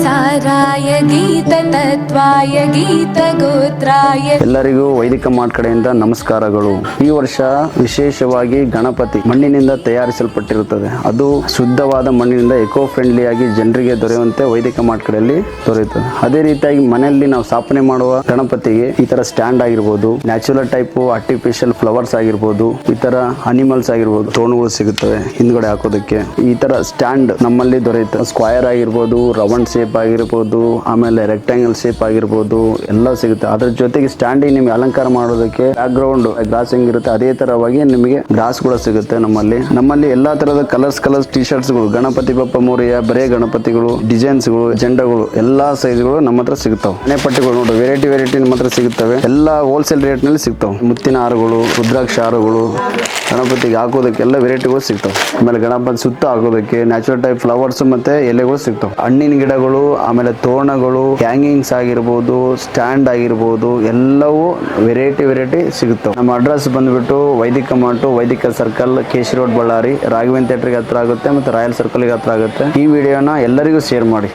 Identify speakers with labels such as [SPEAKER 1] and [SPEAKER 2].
[SPEAKER 1] ಸಾರಾಯ ಗೀತ ತತ್ವಾಯ ಗೀತ ಗೋತ್ರಾಯ.
[SPEAKER 2] ಎಲ್ಲರಿಗೂ ವೈದಿಕ ಮಾಡ್ ಕಡೆಯಿಂದ ನಮಸ್ಕಾರಗಳು. ಈ ವರ್ಷ ವಿಶೇಷವಾಗಿ ಗಣಪತಿ ಮಣ್ಣಿನಿಂದ ತಯಾರಿಸಲ್ಪಟ್ಟಿರುತ್ತದೆ. ಅದು ಶುದ್ಧವಾದ ಮಣ್ಣಿನಿಂದ ಎಕೋ ಫ್ರೆಂಡ್ಲಿ ಆಗಿ ಜನರಿಗೆ ದೊರೆಯುವಂತೆ ವೈದಿಕ ಮಾಡ್ ಕಡೆಯಲ್ಲಿ ದೊರೆಯುತ್ತದೆ. ಅದೇ ರೀತಿಯಾಗಿ ಮನೆಯಲ್ಲಿ ನಾವು ಸ್ಥಾಪನೆ ಮಾಡುವ ಗಣಪತಿಗೆ ಈ ತರ ಸ್ಟ್ಯಾಂಡ್ ಆಗಿರ್ಬೋದು ನ್ಯಾಚುರಲ್ ಟೈಪ್ ಆರ್ಟಿಫಿಷಿಯಲ್ ಫ್ಲವರ್ಸ್ ಆಗಿರ್ಬೋದು, ಈ ತರ ಅನಿಮಲ್ಸ್ ಆಗಿರ್ಬೋದು ತೋಣುಗಳು ಸಿಗುತ್ತವೆ ಹಿಂದ್ಗಡೆ ಹಾಕೋದಕ್ಕೆ. ಈ ತರ ಸ್ಟ್ಯಾಂಡ್ ನಮ್ಮಲ್ಲಿ ದೊರೆಯುತ್ತೆ. ಸ್ಕ್ವಯರ್ ಆಗಿರ್ಬೋದು ರೌಂಡ್ ಶೇಪ್ ಆಗಿರ್ಬೋದು, ಆಮೇಲೆ ರೆಕ್ಟಾಂಗಲ್ ಶೇಪ್ ಆಗಿರ್ಬೋದು, ಎಲ್ಲ ಸಿಗುತ್ತೆ. ಅದ್ರ ಜೊತೆಗೆ ಸ್ಟ್ಯಾಂಡಿಂಗ್ ನಿಮ್ಗೆ ಅಲಂಕಾರ ಮಾಡೋದಕ್ಕೆ ಬ್ಯಾಕ್ ಗ್ರೌಂಡ್ ಗ್ಲಾಸ್ ಹೆಂಗಿರುತ್ತೆ ಅದೇ ತರವಾಗಿ ನಿಮಗೆ ಗ್ಲಾಸ್ ಕೂಡ ಸಿಗುತ್ತೆ ನಮ್ಮಲ್ಲಿ. ನಮ್ಮಲ್ಲಿ ಎಲ್ಲಾ ತರದ ಕಲರ್ಸ್ ಕಲರ್ಸ್ ಟಿ ಶರ್ಟ್ಸ್ಗಳು ಗಣಪತಿ ಬಪ್ಪ ಮೋರಿಯ, ಬರೇ ಗಣಪತಿಗಳು ಡಿಸೈನ್ಸ್ಗಳು ಜೆಂಡಗಳು ಎಲ್ಲಾ ಸೈಜ್ಗಳು ನಮ್ಮ ಹತ್ರ ಸಿಗ್ತಾವೆ. ಮನೆ ಪಟ್ಟಿಗಳು ನೋಡಿ ವೆರೈಟಿ ವೆರೈಟಿ ನಮ್ಮ ಹತ್ರ ಸಿಗುತ್ತವೆ ಎಲ್ಲ ಹೋಲ್ಸೇಲ್ ರೇಟ್ನಲ್ಲಿ ಸಿಗ್ತಾವೆ. ಮುತ್ತಿನ ಹಾರಗಳು, ರುದ್ರಾಕ್ಷ ಹಾರಗಳು, ಗಣಪತಿಗೆ ಹಾಕೋದಕ್ಕೆಲ್ಲ ವೆರೈಟಿಗಳು ಸಿಗ್ತಾವೆ. ಆಮೇಲೆ ಗಣಪತಿ ಸುತ್ತ ಹಾಕೋದಕ್ಕೆ ನ್ಯಾಚುರಲ್ ಟೈಪ್ ಫ್ಲವರ್ಸ್ ಮತ್ತೆ ಎಲೆಗಳು ಸಿಗ್ತಾವೆ. ಹಣ್ಣಿನ ಗಿಡಗಳು, ಆಮೇಲೆ ತೋರಣಗಳು ಹ್ಯಾಂಗಿಂಗ್ಸ್ ಆಗಿರ್ಬೋದು ಸ್ಟ್ಯಾಂಡ್ ಆಗಿರ್ಬೋದು, ಎಲ್ಲವೂ ವೆರೈಟಿ ವೆರೈಟಿ ಸಿಗುತ್ತವೆ. ನಮ್ಮ ಅಡ್ರೆಸ್ ಬಂದ್ಬಿಟ್ಟು ವೈದಿಕ ಮಾಟು ವೈದಿಕ ಸರ್ಕಲ್ ಕೇಶ್ ರೋಡ್ ಬಳ್ಳಾರಿ ರಾಘವೇಂದ್ರ ಥಿಯೇಟರ್ಗೆ ಹತ್ರ ಆಗುತ್ತೆ ಮತ್ತೆ ರಾಯಲ್ ಸರ್ಕಲ್ಗೆ ಹತ್ರ ಆಗುತ್ತೆ. ಈ ವಿಡಿಯೋನ ಎಲ್ಲರಿಗೂ ಶೇರ್ ಮಾಡಿ.